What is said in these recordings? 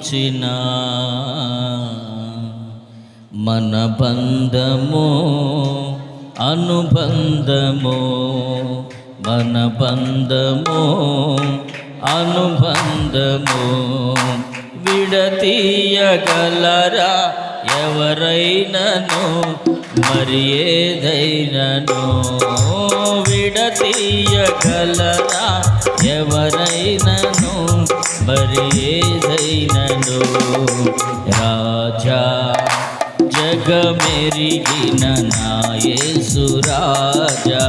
కురిపించిన మన బంధము అనుబంధము మన బంధము అనుబంధము విడతీయగలరా ఎవరైనను మరి ఏదైనను విడతీయగలరా ఎవరైనను మరి ఏదైనను రాజా జగమెరిగిన నాయసు రాజా.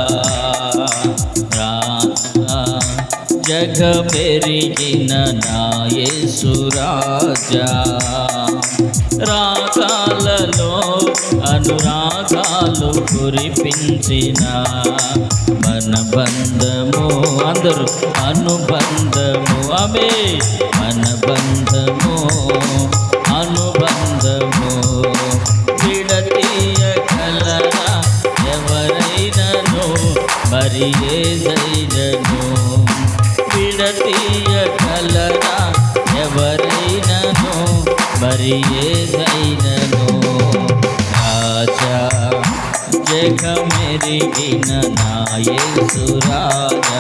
జగమెరిగిన నాయసు రాజా. రాగాలలో అనురాగాలు కురిపించిన మన బంధము అందరూ అనుబంధము అమే మన మరి ఏదైనను రాజా జగమెరిగిన నాయసు రాజా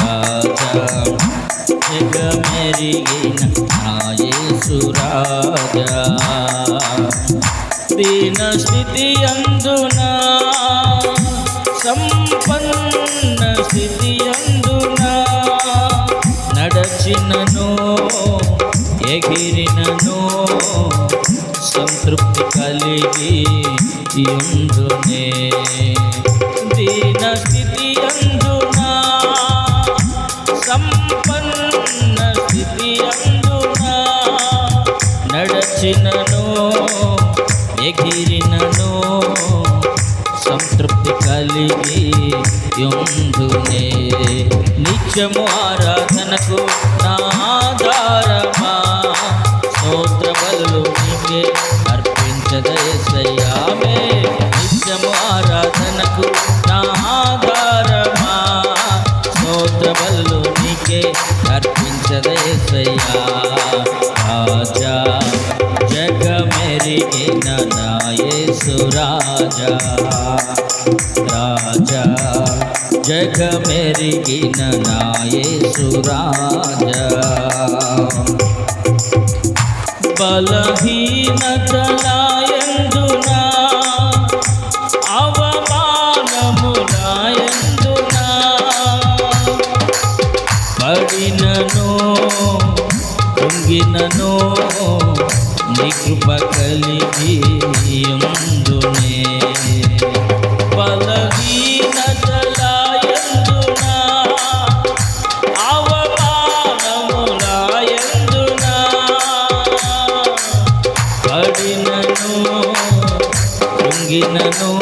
రాజా జగమెరిగిన నాయసు రాజా దీన స్థితి అందున సంపన్న స్థితి అందున నడచినను ఎగిరినను సంతృప్తి కలిగి ఎందునే దీన స్థితి అందునా? సంపన్న స్థితి అందునా? నడచినను ఎగిరినను సంతృప్తి కలిగి యుందునే నిత్యము ఆరాధనకు అర్పించదయసయ్యా రాజా జగమెరిగిన నాయసు రాజా రాజా జగమెరిగిన నాయసు రాజా బలహీనతలాయందునా పడినను పొంగినను నీ కృప కలిగి ఉందునే బలహీనతలాయందునా అవమానములాయందునా పడినను పొంగినను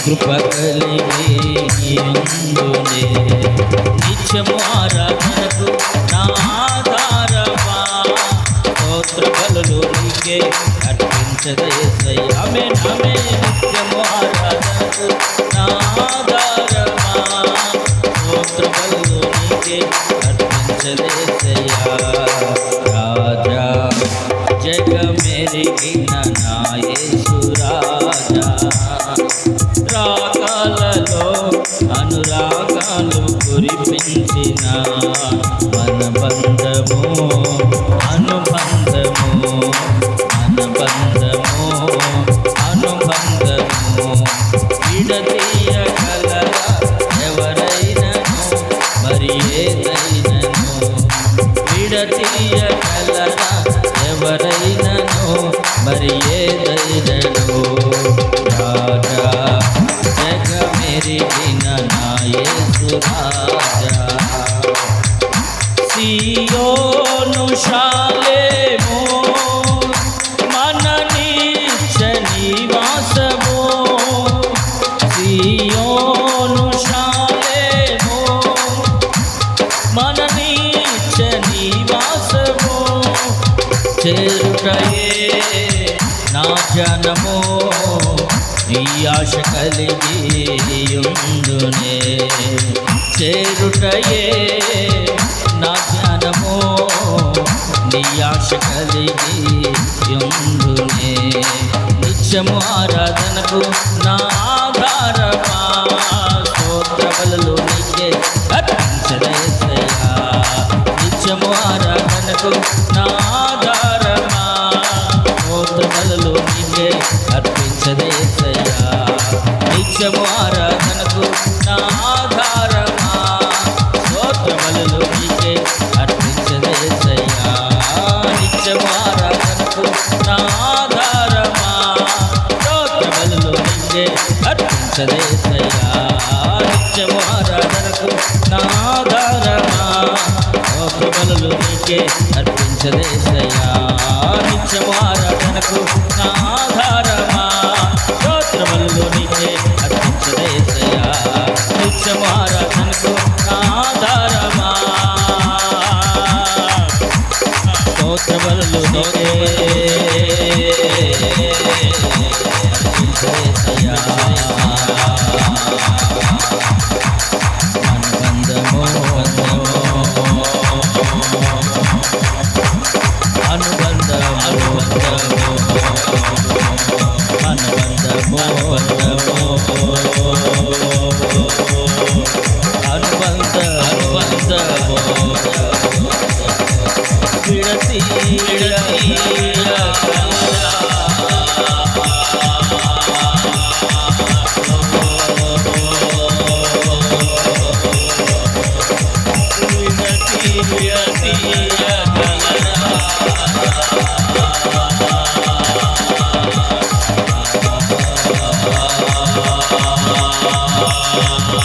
కృప కలిగి ఉందునే నిత్యము ఆరాధనకు నా ఆధారమా స్తోత్ర బలులు నీకే అర్పించదయసయ్యామే నామే నిత్యము ఆరాధనకు నా ఆధారమా స్తోత్ర బలులు నీకే అర్పించదయసయ్యా రాజా జగమెరిగిన నాయసు రాజా విడతీయగలరా ఎవరైనను మరి ఏదైనను రాజా జగమెరిగిన నాయసు రాజా సియోను శాలేమో చేరుటయే నా జనము ఈ ఆశ కలిగి ఉందునే చేరుటయే నా జ్ఞానము నీ ఆశ కలిగి యుందునే నిత్యము ఆరాధనకు నా ఆధారమా. స్తోత్రములు నీకే అర్పించదేసయ్యా నిత్యము ఆరాధనకు ఆరాధనకు నా ఆధారమా స్తోత్ర నీకే అర్పించదేశయా నిత్యము ఆరాధనకు నా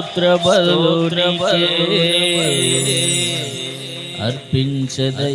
స్తోత్ర అర్పించదయ్యా